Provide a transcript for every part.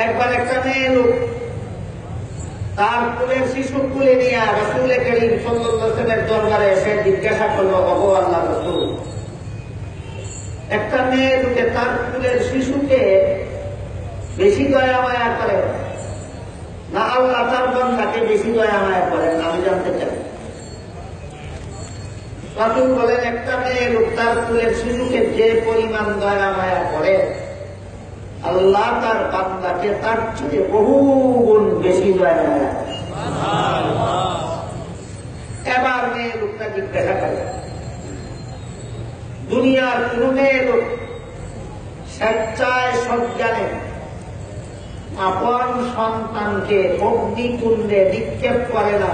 একবার একটা মেয়ে লোক তার কুলের শিশু কুলে নিয়ে রসুল করিম সল্লামের দরবারে এসে জিজ্ঞাসা করল অবো আল্লাহ রসুল, একটা মেয়ে লোকে তার কুলের শিশুকে বেশি দয়া মায়া করে না আল্লাহ তার বন্ধাকে বেশি দয়া মায়া করেন, আমি জানতে চাই। রাসুল বলেন, একটা মেয়ে লোক তার কুলের শিশুকে যে পরিমাণ দয়া মায়া করে আল্লাহ তার বান্দাকে তার চেয়ে বহু গুণ বেশি এবার মেয়ে লোকটা জিজ্ঞাসা করে দুনিয়ার কোন মেয়ে লোক স্বেচ্ছায় সজ্ঞানে আপন সন্তানকে অগ্নিকুণ্ডে নিক্ষেপ করে না।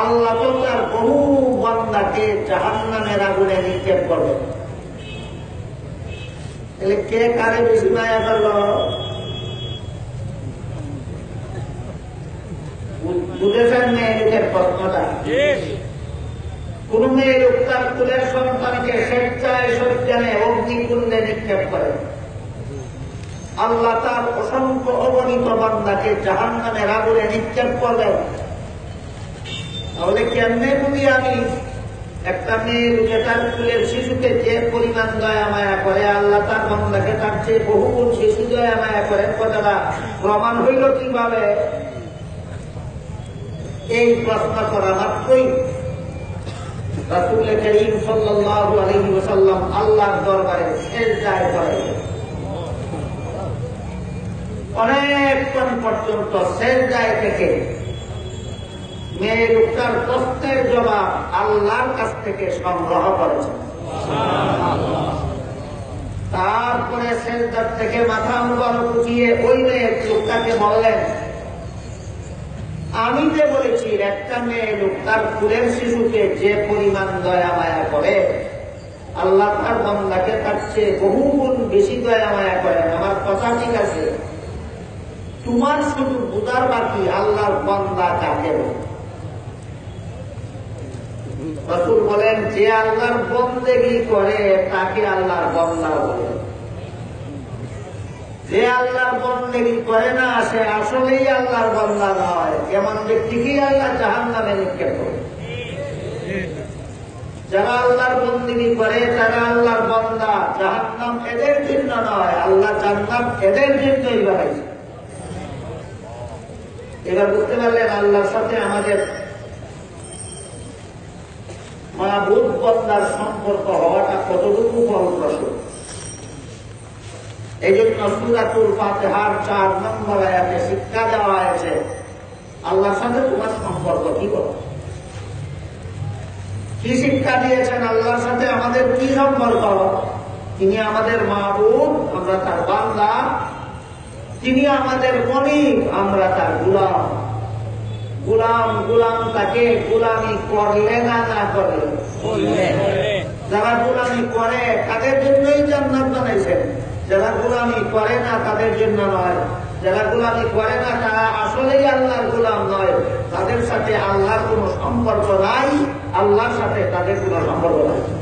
আল্লাহ তার বহু বন্দাকে জাহান্নামের আগুনে নিক্ষেপ করবে তাহলে কে কারে বেশি মায়া করল? বুঝেছেন মেয়েদের প্রশ্নটা। কোন মেয়ে লোক তার কুলের সন্তানকে স্বেচ্ছায় সজ্ঞানে অগ্নিকুণ্ডে নিক্ষেপ করে। আল্লাহ তার অসংখ্য অগণিত বান্দাকে জাহান নামে আগুনে নিক্ষেপ করবেন। তাহলে কেমনে বুঝি আমি একটা মেয়ে লোকে তার কুলের শিশুকে যে পরিমাণ দয়া মায়া করে, আল্লাহ তার বান্দাকে তার চেয়ে বহুগুণ শিশু দয়া মায়া করেন কথাটা প্রমাণ হইল কীভাবে? এই প্রশ্ন করা মাত্রই। অনেকক্ষণ পর্যন্ত সেজদায় থেকে মেয়ে লোকটার প্রশ্নের জবাব আল্লাহর কাছ থেকে সংগ্রহ করেছে। তারপরে সেজদার থেকে মাথা মুবারক উঠিয়ে ওই মেয়ে লোকটাকে বললেন, আমি যে বলেছি, একটা মেয়ে লোক তার ফুলের শিশুকে যে পরিমাণ দয়া মায়া করে, আল্লাহ তার বন্দাকে তার চেয়ে বহু গুণ বেশি দয়া মায়া করেন। আমার কথা ঠিক আছে? তোমার শুধু বুঝার বাকি আল্লাহর বন্দা কাকে বলে? রসুল বলেন, যে আল্লাহর বন্দেগি করে, তাকে আল্লাহর বন্দা বলে। যে আল্লাহর বন্দেগি করে না, সে আসলেই আল্লাহর বন্দা নয়। এমন ব্যক্তিকেই আল্লাহ জাহান নামে নিক্ষেপ করে। যারা আল্লাহর বন্দিগি করে, তারা আল্লাহর বন্দা। জাহান নাম এদের জন্য নয়, আল্লাহ জান্নাত এদের জন্যই বানাইছে। এবার বুঝতে পারলেন, আল্লাহর সাথে আমাদের মাহবুব বন্দার সম্পর্ক হওয়াটা কতটুকু ফলপ্রসূ? এই জন্য সুরাতুল ফাতেহার চার নম্বর আয়াতে শিক্ষা দেওয়া হয়েছে, আল্লাহর সাথে তোমার সম্পর্ক কি করো কি শিক্ষা দিয়েছেন আল্লাহর সাথে? আমাদের কি সম্পর্ক? তিনি আমাদের মা মাহবুব, আমরা তার বান্দা। তিনি আমাদের মনিক আমরা তার গুলাম। গুলাম গুলাম তাকে গুলামি করলে না না করলে। যারা গুলামি করে তাদের জন্যই জান্নাত বানাইছেন। যারা গুলামি করে না তাদের জন্য নয়। যারা গুলামি করে না তারা আসলেই আল্লাহর গুলাম নয়। তাদের সাথে আল্লাহর কোনো সম্পর্ক নাই। আল্লাহর সাথে তাদের কোনো সম্পর্ক নাই।